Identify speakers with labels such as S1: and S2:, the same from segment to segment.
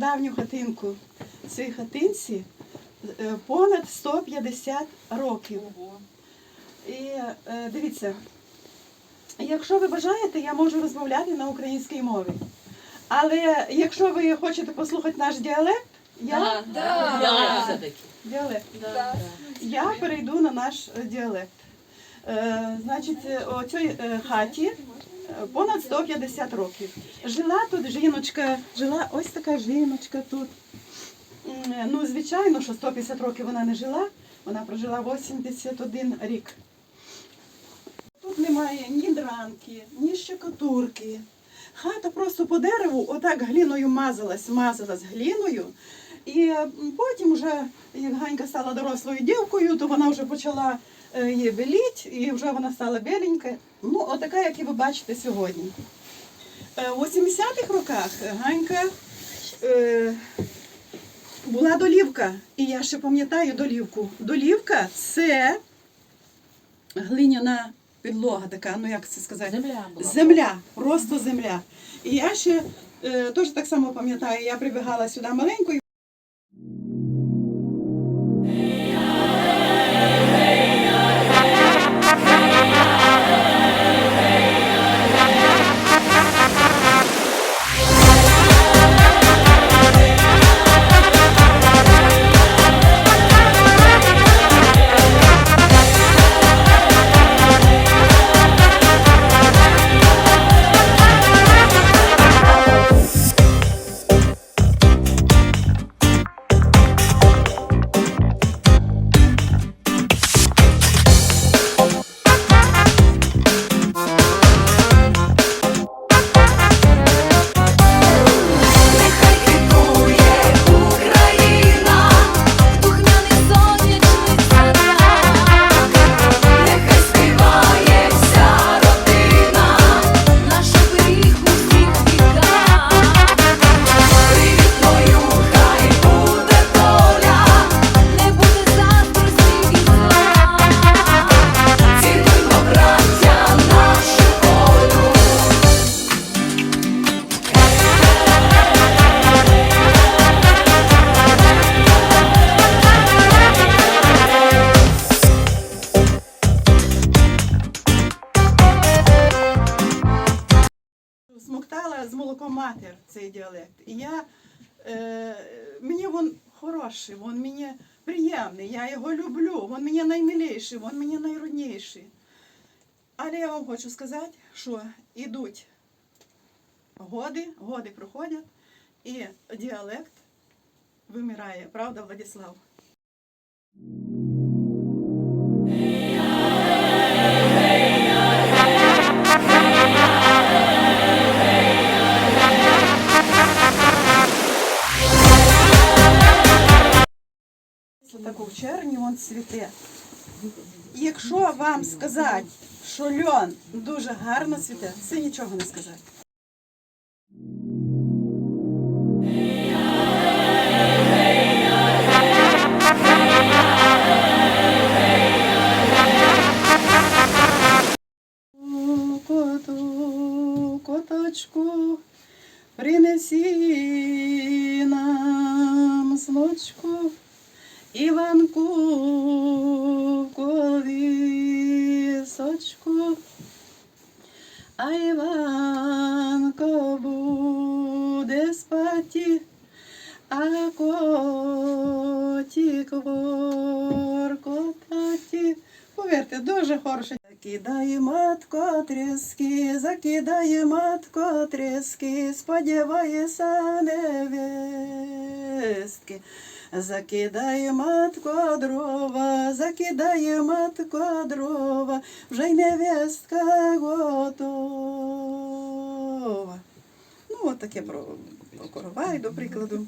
S1: останню хатинку. Цій хатинці е, понад 150 років. І е, дивіться, якщо ви бажаєте, я можу розмовляти на українській мові. Але якщо ви хочете послухати наш діалект, я діалект. Я перейду на наш е, діалект. Значить, у цій хаті понад 150 років. Жила тут жіночка, жила ось така жіночка тут. Ну, звичайно, що 150 років вона не жила, вона прожила 81 рік. Тут немає ні дранки, ні щекотурки. Хата просто по дереву отак гліною мазалась, мазалась гліною. І потім, вже, як Ганька стала дорослою дівкою, то вона вже почала її беліть, і вже вона стала біленька. Ну, отака, як і ви бачите сьогодні. Е, У 80-х роках Ганька е, була долівка. І я ще пам'ятаю долівку. Долівка це глиняна підлога така, ну як це сказати?
S2: Земля була.
S1: Земля, просто земля. І я ще е, теж так само пам'ятаю, я прибігала сюди маленькою. Мені він хороший, він мені приємний, я його люблю, він мені наймиліший, він мені найродніший. Але я вам хочу сказати, що йдуть годи, годи проходять, і діалект вимирає. Правда, Владислав? Червні цвіте. Якщо вам сказати, що льон дуже гарно цвіте, це нічого не сказати. А Іванко буде спати, а котик воркотати. Повірте, дуже хороше. Закидає матко тріски, закидає матко тріски, сподівається невестки. Закидає матко дрова, закидає матко дрова, вже й невестка готова. Ну, от таке про, про коровай, до прикладу.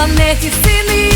S3: планеті сини.